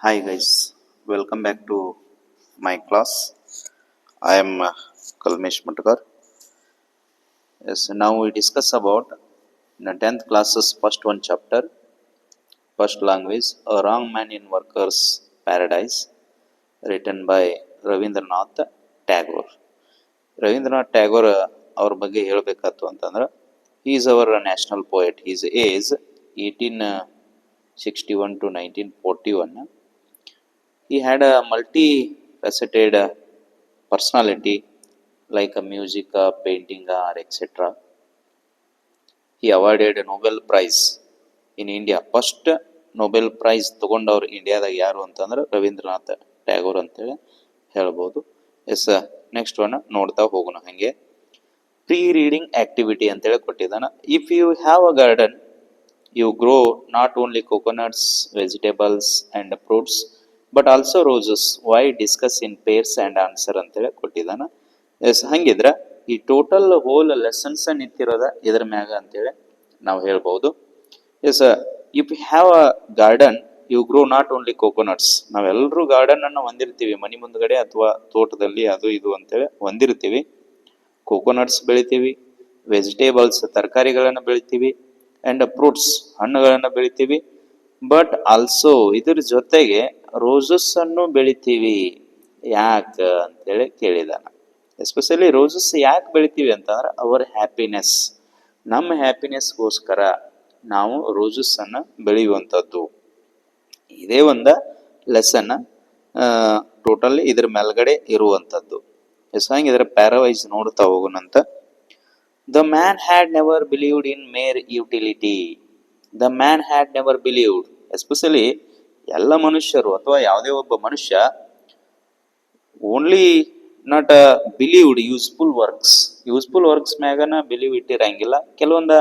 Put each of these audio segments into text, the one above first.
Hi guys, welcome back to my class. I am uh, Kalmesh Matkar. Yes, now we discuss about in the tenth classes first one chapter, first language, A Wrong Man in Workers Paradise, written by Ravindranath Tagore. Ravindranath Tagore ಅವ್ರ ಬಗ್ಗೆ ಹೇಳಬೇಕಾತು ಅಂತಂದ್ರೆ is our national poet is age eighteen sixty one to nineteen forty one he had a multi-faceted personality like a music, uh, painting, or etc. He awarded a Nobel Prize in India. First Nobel prize ತಗೊಂಡವ್ರು ಇಂಡಿಯಾದಾಗ ಯಾರು ಅಂತಂದ್ರೆ ರವೀಂದ್ರನಾಥ್ ಟ್ಯಾಗೋರ್ ಅಂತೇಳಿ ಹೇಳ್ಬೋದು S next one ನೋಡ್ತಾ ಹೋಗೋಣ ಹಾಗೆ pre reading activity ಅಂತೇಳಿ ಕೊಟ್ಟಿದ್ದಾನ if you have a garden you grow not only coconuts vegetables and fruits but also roses why discuss in pairs and answer ಅಂತೇಳಿ ಕೊಟ್ಟಿದ್ದಾನೆ. ಎಸ್ ಹಂಗಿದ್ರ ಈ ಟೋಟಲ್ ಹೋಲ್ ಲೆಸನ್ಸ್ ನಿಂತಿರೋದ ಇದ್ರ ಮ್ಯಾಗ ಅಂತೇಳಿ ನಾವು ಹೇಳ್ಬೋದು. Yes if have a garden you grow not only coconuts ನಾವೆಲ್ಲರೂ garden ಅನ್ನು ಹೊಂದಿರ್ತೀವಿ, ಮನೆ ಮುಂದ್ಗಡೆ ಅಥವಾ ತೋಟದಲ್ಲಿ ಅದು ಇದು ಅಂತೇಳಿ ಹೊಂದಿರ್ತೀವಿ. ಕೋಕೋನಟ್ಸ್ ಬೆಳಿತೀವಿ ವೆಜಿಟೇಬಲ್ಸ್ ತರಕಾರಿಗಳನ್ನು ಬೆಳಿತೀವಿ ಅಂಡ್ ಫ್ರೂಟ್ಸ್ ಹಣ್ಣುಗಳನ್ನು ಬೆಳಿತೀವಿ. ಬಟ್ ಆಲ್ಸೋ ಇದ್ರ ಜೊತೆಗೆ ರೋಸಸ್ ಅನ್ನು ಬೆಳಿತೀವಿ. ಯಾಕೆ ಅಂತೇಳಿ ಕೇಳಿದಾನ. ಎಸ್ಪೆಷಲಿ ರೋಸಸ್ ಯಾಕೆ ಬೆಳಿತೀವಿ ಅಂತಂದ್ರೆ ಅವರ್ ಹ್ಯಾಪಿನೆಸ್ ನಮ್ಮ ಹ್ಯಾಪಿನೆಸ್ಗೋಸ್ಕರ ನಾವು ರೋಸಸ್ ಅನ್ನ ಬೆಳೆಯುವಂಥದ್ದು. ಇದೇ ಒಂದ ಲೆಸನ್ ಟೋಟಲ್ ಇದ್ರ ಮೇಲ್ಗಡೆ ಇರುವಂಥದ್ದು. ಎಸ್, ಹಂಗೆ ಇದರ ಪ್ಯಾರವೈಸ್ ನೋಡ್ತಾ ಹೋಗೋಣಂತ the man had never believed in mere utility the man had never believed especially ಎಲ್ಲ ಮನುಷ್ಯರು ಅಥವಾ ಯಾವುದೇ ಒಬ್ಬ ಮನುಷ್ಯ only not believed useful works useful works ಮ್ಯಾಗನ believe ಇಟ್ಟಿರಂಗಿಲ್ಲ. ಕೆಲವೊಂದ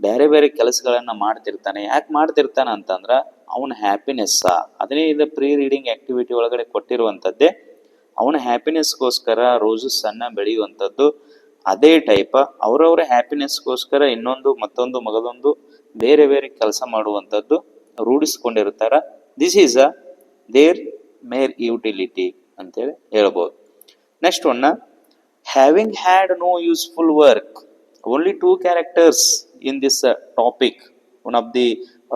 ಬೇರೆ ಬೇರೆ ಕೆಲಸಗಳನ್ನ ಮಾಡ್ತಿರ್ತಾನೆ. ಯಾಕೆ ಮಾಡ್ತಿರ್ತಾನೆ ಅಂತಂದ್ರ ಅವನ ಹ್ಯಾಪಿನೆಸ್ ಅದನ್ನೇ ಇದು ಪ್ರೀ ರೀಡಿಂಗ್ ಆಕ್ಟಿವಿಟಿ ಒಳಗಡೆ ಕೊಟ್ಟಿರುವಂಥದ್ದೇ. ಅವನ ಹ್ಯಾಪಿನೆಸ್ಗೋಸ್ಕರ ರೋಸಸ್ ಸಣ್ಣ ಬೆಳೆಯುವಂಥದ್ದು. ಅದೇ ಟೈಪ್ ಅವರವರ ಹ್ಯಾಪಿನೆಸ್ಗೋಸ್ಕರ ಇನ್ನೊಂದು ಮತ್ತೊಂದು ಮಗದೊಂದು ಬೇರೆ ಬೇರೆ ಕೆಲಸ ಮಾಡುವಂಥದ್ದು ರೂಢಿಸ್ಕೊಂಡಿರ್ತಾರ. This is a there mere utility ಅಂತೇಳಿ ಹೇಳ್ಬೋದು. Next ಒನ್ನ having had no useful work only two characters in this topic one of the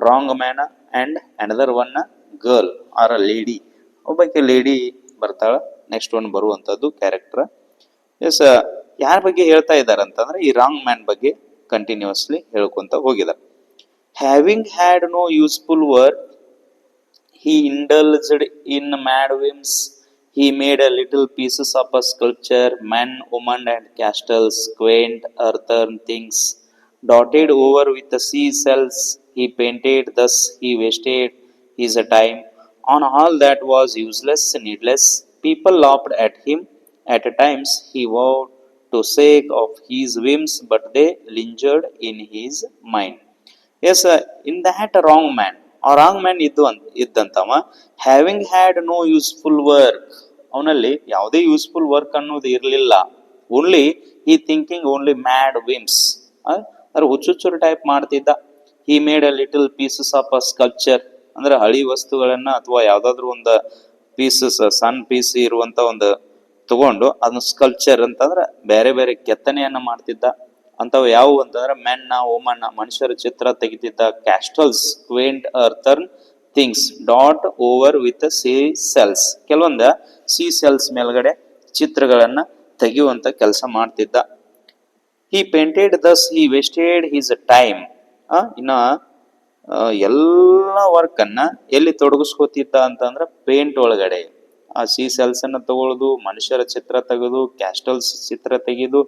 wrong man and another one girl or a lady ಒಬ್ಬಕ್ಕೆ lady ಬರ್ತಾಳೆ next one ಬರುವಂಥದ್ದು character S ಯಾರ ಬಗ್ಗೆ ಹೇಳ್ತಾ ಇದ್ದಾರೆ ಅಂತಂದ್ರೆ, ಈ ರಾಂಗ್ ಮ್ಯಾನ್ ಬಗ್ಗೆ continuously ಹೇಳ್ಕೊಂತ ಹೋಗಿದ್ದಾರೆ. Having had no useful work he indulged in mad whims. He made a little pieces of a sculpture, men, women, and castles, quaint earthen things, dotted over with the seashells. He painted, thus he wasted his time on all that was useless, needless. People laughed at him. At times he vowed to sake of his whims, but they lingered in his mind. Yes, uh, in that wrong man, ಆ wrong man ಇದ್ದು ಅಂತ ಇದ್ದಂತವ. Having had no useful work ಅವನಲ್ಲಿ ಯಾವುದೇ useful work ಅನ್ನೋದು ಇರಲಿಲ್ಲ. Only ಈ thinking only mad VIMS ಅಂದ್ರೆ ಹುಚ್ಚುಚ್ಚುರು ಟೈಪ್ ಮಾಡ್ತಿದ್ದ. ಈ made a little pieces of a sculpture ಅಂದ್ರೆ ಹಳಿ ವಸ್ತುಗಳನ್ನ ಅಥವಾ ಯಾವ್ದಾದ್ರು ಒಂದು ಪೀಸಸ್ ಸಣ್ಣ ಪೀಸ್ ಇರುವಂತ ಒಂದು ತಗೊಂಡು ಅದನ್ನ ಸ್ಕಲ್ಚರ್ ಅಂತಂದ್ರೆ ಬೇರೆ ಬೇರೆ ಕೆತ್ತನೆಯನ್ನ ಮಾಡ್ತಿದ್ದ. ಅಂತವು ಯಾವುವು ಅಂತಂದ್ರೆ ಮೆನ್ನ ಓಮನ್ನ ಮನುಷ್ಯರ ಚಿತ್ರ ತೆಗೆದಿದ್ದ castles quaint earthen things dot over with seashells ಕೆಲವೊಂದ ಸಿ ಸೆಲ್ಸ್ ಮೇಲ್ಗಡೆ ಚಿತ್ರಗಳನ್ನ ತೆಗೆಯುವಂತ ಕೆಲಸ ಮಾಡ್ತಿದ್ದ. He painted thus he wasted his time ಇನ್ನ ಎಲ್ಲ ವರ್ಕ್ ಅನ್ನ ಎಲ್ಲಿ ತೊಡಗಿಸ್ಕೋತಿದ್ದ ಅಂತಂದ್ರ ಪೇಂಟ್ ಒಳಗಡೆ. ಆ ಸಿ ಸೆಲ್ಸ್ ಅನ್ನ ತಗೊಳ್ಳೋದು ಮನುಷ್ಯರ ಚಿತ್ರ ತೆಗೆದು ಕ್ಯಾಸ್ಟಲ್ಸ್ ಚಿತ್ರ ತೆಗೆದು,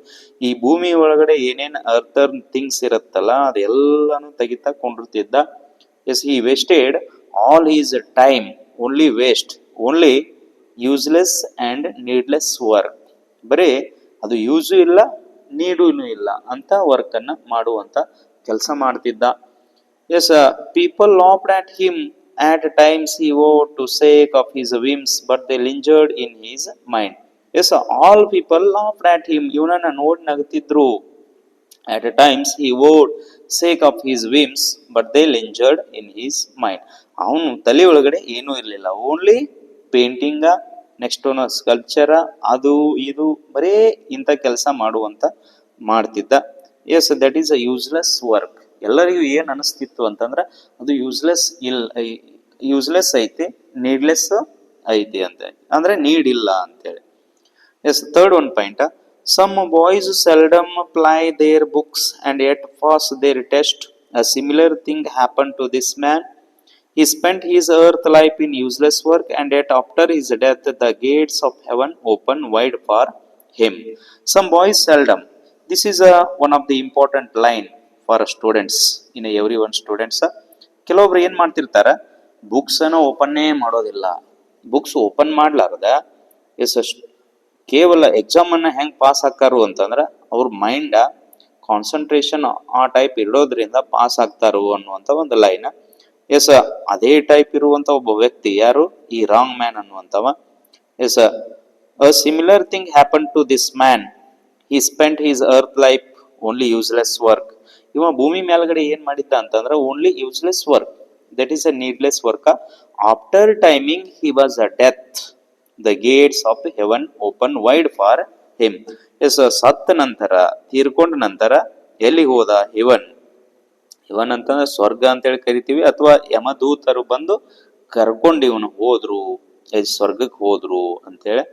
ಈ ಭೂಮಿ ಒಳಗಡೆ ಏನೇನ್ ಅರ್ಥರ್ ಥಿಂಗ್ಸ್ ಇರುತ್ತಲ್ಲ, ಅದೆಲ್ಲಾನು ತೆಗಿತಾ ಕೊಂಡಿರ್ತಿದ್ದ. Yes he wasted all his time only waste only useless and needless work ಬರೀ, ಅದು ಯೂಸು ಇಲ್ಲ ನೀಡೂ ಇಲ್ಲ ಅಂತ ವರ್ಕ್ ಅನ್ನ ಮಾಡುವಂತ ಕೆಲಸ ಮಾಡ್ತಿದ್ದ. Yes people laughed at him at times he owed to sake of his whims but they lingered in his mind yes all people laughed at him ಇವನನ್ನ ನೋಡಿ ನಗ್ತಿದ್ರು at times he owed sake of his whims but they lingered in his mind ಅವನು ತಲೆ ಒಳಗಡೆ ಏನೂ ಇರಲಿಲ್ಲ. Only ಪೇಂಟಿಂಗ next ಅವನ ಸ್ಕಲ್ಪ್ಚರ ಅದು ಇದು, ಬರೇ ಇಂಥ ಕೆಲಸ ಮಾಡುವಂತ ಮಾಡ್ತಿದ್ದ. Yes that is a useless work ಎಲ್ಲರಿಗೂ ಏನು ಅನಿಸ್ತಿತ್ತು ಅಂತಂದ್ರೆ ಅದು ಯೂಸ್ಲೆಸ್ ಇಲ್ ಯೂಸ್ಲೆಸ್ ಐತಿ ನೀಡ್ಲೆಸ್ ಐತಿ ಅಂತ ಅಂದ್ರೆ ನೀಡ್ ಇಲ್ಲ ಅಂತೇಳಿ yes third one point some boys seldom apply their books and at fast their test a similar thing happen to this man He spent his earth life in useless work, and yet after his death, the gates of heaven open wide for him. Some boys seldom. This is a, one of important line for students in every one students ಕೆಲವೊಬ್ರು ಏನ್ ಮಾಡ್ತಿರ್ತಾರ books ಅನ್ನ ಓಪನ್ನೇ ಮಾಡೋದಿಲ್ಲ. Books open ಮಾಡಲಾರ್ದ yes ಕೇವಲ exam ಅನ್ನ ಹೆಂಗ್ ಪಾಸ್ ಹಾಕಾರು ಅಂತಂದ್ರ, ಅವ್ರ ಮೈಂಡ್ ಕಾನ್ಸಂಟ್ರೇಷನ್ ಆ ಟೈಪ್ ಇಡೋದ್ರಿಂದ ಪಾಸ್ ಆಗ್ತಾರು ಅನ್ನುವಂಥ ಒಂದು ಲೈನ್ ಎಸ್ ಅದೇ ಟೈಪ್ ಇರುವಂತ ಒಬ್ಬ ವ್ಯಕ್ತಿ ಯಾರು? ಈ wrong man ಅನ್ನುವಂತವ. Yes a similar thing happen to this man he spend his earth life only useless work ಇವ ಭೂಮಿ ಮೇಲ್ಗಡೆ ಏನ್ ಮಾಡಿದ್ದ ಅಂತಂದ್ರೆ only useless work that is a needless work after timing he was a death the gates of heaven open wide for him yes ಸತ್ತ ನಂತರ, ತೀರ್ಕೊಂಡ ನಂತರ ಎಲ್ಲಿ ಹೋದ? ಹೆವನ್ ಇವನ್ ಅಂತಂದ್ರೆ ಸ್ವರ್ಗ ಅಂತೇಳಿ ಕರಿತೀವಿ ಅಥವಾ ಯಮದೂತರು ಬಂದು ಕರ್ಕೊಂಡು ಇವನು ಹೋದ್ರು ಸ್ವರ್ಗಕ್ಕೆ ಹೋದ್ರು ಅಂತೇಳಿ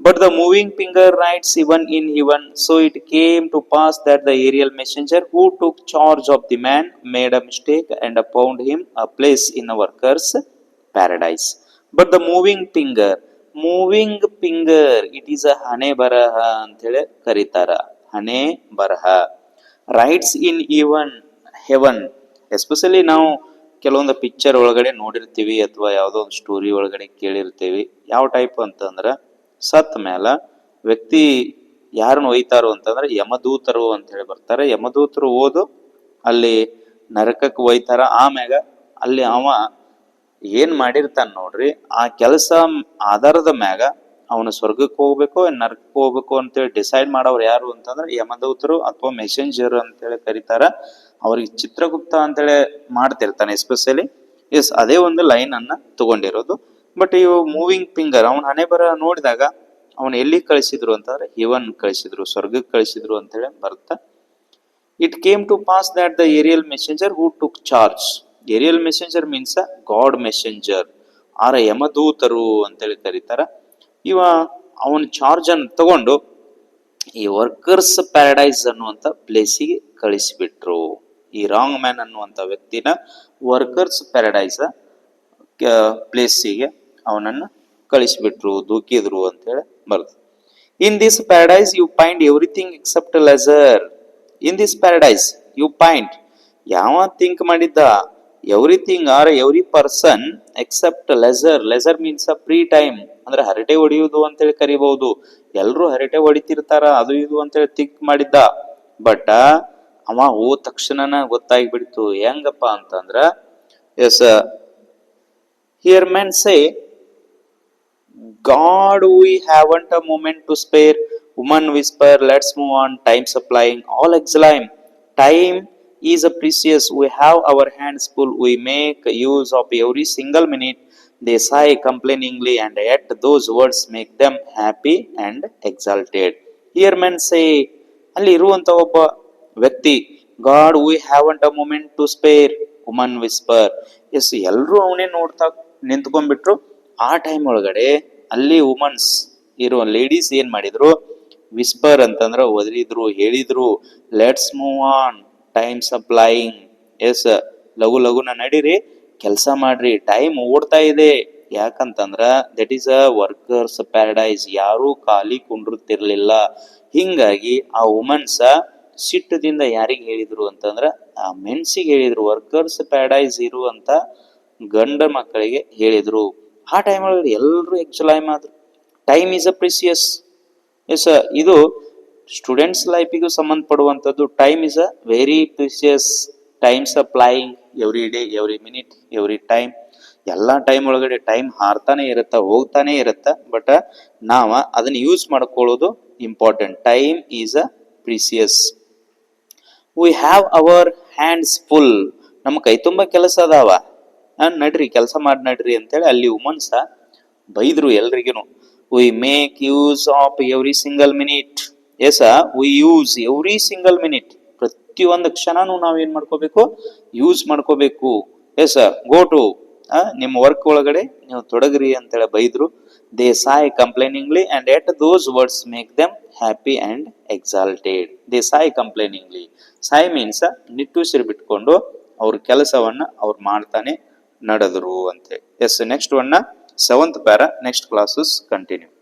but the moving finger writes even in even so it came to pass that the aerial messenger who took charge of the man made a mistake and appoint him a place in a workers paradise but the moving finger moving finger it is a ಹಣೆ ಬರಹ ಅಂತೇಳಿ ಕರೀತಾರ ಹಣೆ ಬರಹ writes in even heaven especially ನಾವು ಕೆಲವೊಂದು picture ಒಳಗಡೆ ನೋಡಿರ್ತೀವಿ ಅಥವಾ ಯಾವುದೋ ಒಂದು ಸ್ಟೋರಿ ಒಳಗಡೆ ಕೇಳಿರ್ತೀವಿ. ಯಾವ ಟೈಪ್ ಅಂತಂದ್ರ ಸತ್ ಮ್ಯಾಲ ವ್ಯಕ್ತಿ ಯಾರನ್ನ ಒಯ್ತಾರು ಅಂತಂದ್ರೆ ಯಮದೂತರು ಅಂತ ಹೇಳಿ ಬರ್ತಾರೆ. ಯಮದೂತರು ಓದು, ಅಲ್ಲಿ ನರಕಕ್ಕೆ ಒಯ್ತಾರ. ಆಮ್ಯಾಗ ಅಲ್ಲಿ ಅವ ಏನ್ ಮಾಡಿರ್ತಾನ ನೋಡ್ರಿ, ಆ ಕೆಲಸ ಆಧಾರದ ಮ್ಯಾಗ ಅವನು ಸ್ವರ್ಗಕ್ಕೆ ಹೋಗ್ಬೇಕು, ನರಕಕ್ಕೆ ಹೋಗ್ಬೇಕು ಅಂತೇಳಿ ಡಿಸೈಡ್ ಮಾಡೋರು ಯಾರು ಅಂತಂದ್ರೆ ಯಮದೂತರು ಅಥವಾ ಮೆಸೆಂಜರ್ ಅಂತೇಳಿ ಕರೀತಾರ. ಅವ್ರಿಗೆ ಚಿತ್ರಗುಪ್ತ ಅಂತೇಳಿ ಮಾಡ್ತಿರ್ತಾನೆ ಎಸ್ಪೆಷಲಿ ಎಸ್ ಅದೇ ಒಂದು ಲೈನ್ ಅನ್ನ ತಗೊಂಡಿರೋದು. ಬಟ್ ಇವು ಮೂವಿಂಗ್ ಫಿಂಗರ್ ಅವನ ಹಣೆ ಬರ ನೋಡಿದಾಗ ಅವನ್ ಎಲ್ಲಿ ಕಳಿಸಿದ್ರು ಅಂತಂದ್ರೆ ಇವನ್ ಕಳಿಸಿದ್ರು ಸ್ವರ್ಗಕ್ಕೆ ಕಳಿಸಿದ್ರು ಅಂತ ಹೇಳಿ ಬರ್ತಾ. It came to pass that the aerial messenger who took charge aerial messenger means a god messenger ಆರ ಯಮದೂತರು ಅಂತೇಳಿ ಕರೀತಾರ. ಇವ ಅವನ ಚಾರ್ಜ್ ಅನ್ನು ತಗೊಂಡು ಈ ವರ್ಕರ್ಸ್ ಪ್ಯಾರಡೈಸ್ ಅನ್ನುವಂತ ಪ್ಲೇಸಿಗೆ ಕಳಿಸಿಬಿಟ್ರು. ಈ ರಾಂಗ್ ಮ್ಯಾನ್ ಅನ್ನುವಂತ ವ್ಯಕ್ತಿನ ವರ್ಕರ್ಸ್ ಪ್ಯಾರಡೈಸ್ ಪ್ಲೇಸಿಗೆ ಅವನನ್ನ ಕಳಿಸಿಬಿಟ್ರು, ದೂಕಿದ್ರು ಅಂತೇಳಿ ಬರ್ತದೆ. In this paradise you find everything except leisure in this paradise you point ಯಾವ ಥಿಂಕ್ ಮಾಡಿದ್ದ? Everything or every person except leisure leisure means a free time ಅಂದ್ರೆ ಹರಟೆ ಹೊಡೆಯುವುದು ಅಂತೇಳಿ ಕರಿಬಹುದು. ಎಲ್ಲರೂ ಹರಟೆ ಹೊಡಿತಿರ್ತಾರ, ಅದು ಇದು ಅಂತೇಳಿ ಥಿಂಕ್ ಮಾಡಿದ್ದ. ಬಟ್ ಅವ ಹೋದ ತಕ್ಷಣನ ಗೊತ್ತಾಗ್ಬಿಡ್ತು. ಹೆಂಗಪ್ಪ ಅಂತಂದ್ರ yes here men say God, we haven't a moment to spare. Woman whisper, let's move on. Time supplying, all exclaim. Time is a precious. We have our hands full. We make use of every single minute. They sigh complainingly, and yet those words make them happy and exalted. Here men say, ಅಲ್ಲಿ ಇರುವಂತ ಒಬ್ಬ ವ್ಯಕ್ತಿ God we haven't a moment to spare woman whispers ಎಲ್ರು ಅವನೇ ನೋಡ್ತಾ ನಿಂತ್ಕೊಂಡ್ಬಿಟ್ರು ಆ time ಒಳಗಡೆ ಅಲ್ಲಿ ವುಮನ್ಸ್ ಇರೋ ಲೇಡೀಸ್ ಏನ್ ಮಾಡಿದ್ರು? ವಿಸ್ಪರ್ ಅಂತಂದ್ರೆ ಒದರಿದ್ರು, ಹೇಳಿದ್ರು let's move on time supplying yes ಲಘು ಲಘುನ ನಡೀರಿ, ಕೆಲಸ ಮಾಡ್ರಿ. ಟೈಮ್ ಓಡ್ತಾ ಇದೆ. ಯಾಕಂತಂದ್ರ that is a workers paradise ಯಾರೂ ಖಾಲಿ ಕುಂಡಿರ್ತಿರ್ಲಿಲ್ಲ ಹಿಂಗಾಗಿ ಆ ವುಮನ್ಸ್ ಸಿಟ್ಟದಿಂದ ಯಾರಿಗೆ ಹೇಳಿದ್ರು ಅಂತಂದ್ರ, ಆ ಮೆನ್ಸಿಗೆ ಹೇಳಿದ್ರು. ವರ್ಕರ್ಸ್ ಪ್ಯಾರಡೈಸ್ ಇರುವಂತ ಗಂಡ ಮಕ್ಕಳಿಗೆ ಹೇಳಿದ್ರು. ಆ ಟೈಮ್ ಒಳಗಡೆ ಎಲ್ಲರೂ ಎಕ್ಚುಲೈಮ್ ಆದ್ರು. Time is a precious yes ಇದು ಸ್ಟೂಡೆಂಟ್ಸ್ ಲೈಫಿಗೂ ಸಂಬಂಧಪಡುವಂಥದ್ದು. Time is a very precious times applying every day every minute every time ಎಲ್ಲ ಟೈಮ್ ಒಳಗಡೆ ಟೈಮ್ ಹಾರ್ತಾನೆ ಇರುತ್ತ, ಹೋಗ್ತಾನೆ ಇರುತ್ತ ಬಟ್ ನಾವ ಅದನ್ನ ಯೂಸ್ ಮಾಡ್ಕೊಳ್ಳೋದು important time is a precious we have our hands full ನಮ್ಮ ಕೈ ತುಂಬ ಕೆಲಸ ಅದಾವ. ನಡ್ರಿ, ಕೆಲಸ ಮಾಡಿ ನಡ್ರಿ ಅಂತೇಳಿ ಅಲ್ಲಿ ವುಮನ್ಸ ಬೈದ್ರು ಎಲ್ರಿಗೂ we make use of every single minute as we use every single minute ಪ್ರತಿಯೊಂದು ಕ್ಷಣನೂ ನಾವೇನ್ ಮಾಡ್ಕೋಬೇಕು? ಯೂಸ್ ಮಾಡ್ಕೋಬೇಕು. ಎಸ್ ಗೋ ಟು ನಿಮ್ಮ ವರ್ಕ್ ಒಳಗಡೆ ನೀವು ತೊಡಗ್ರಿ ಅಂತೇಳಿ ಬೈದ್ರು. They sigh complainingly and at those words make them happy and exalted they sigh complainingly sigh means ನಿಟ್ಟುಸಿರು ಬಿಟ್ಕೊಂಡು ಅವ್ರ ಕೆಲಸವನ್ನ ಅವ್ರು ಮಾಡ್ತಾನೆ ನಡೆದ್ರು ಅಂತೆ. S next ಒನ್ನ seventh para next classes continue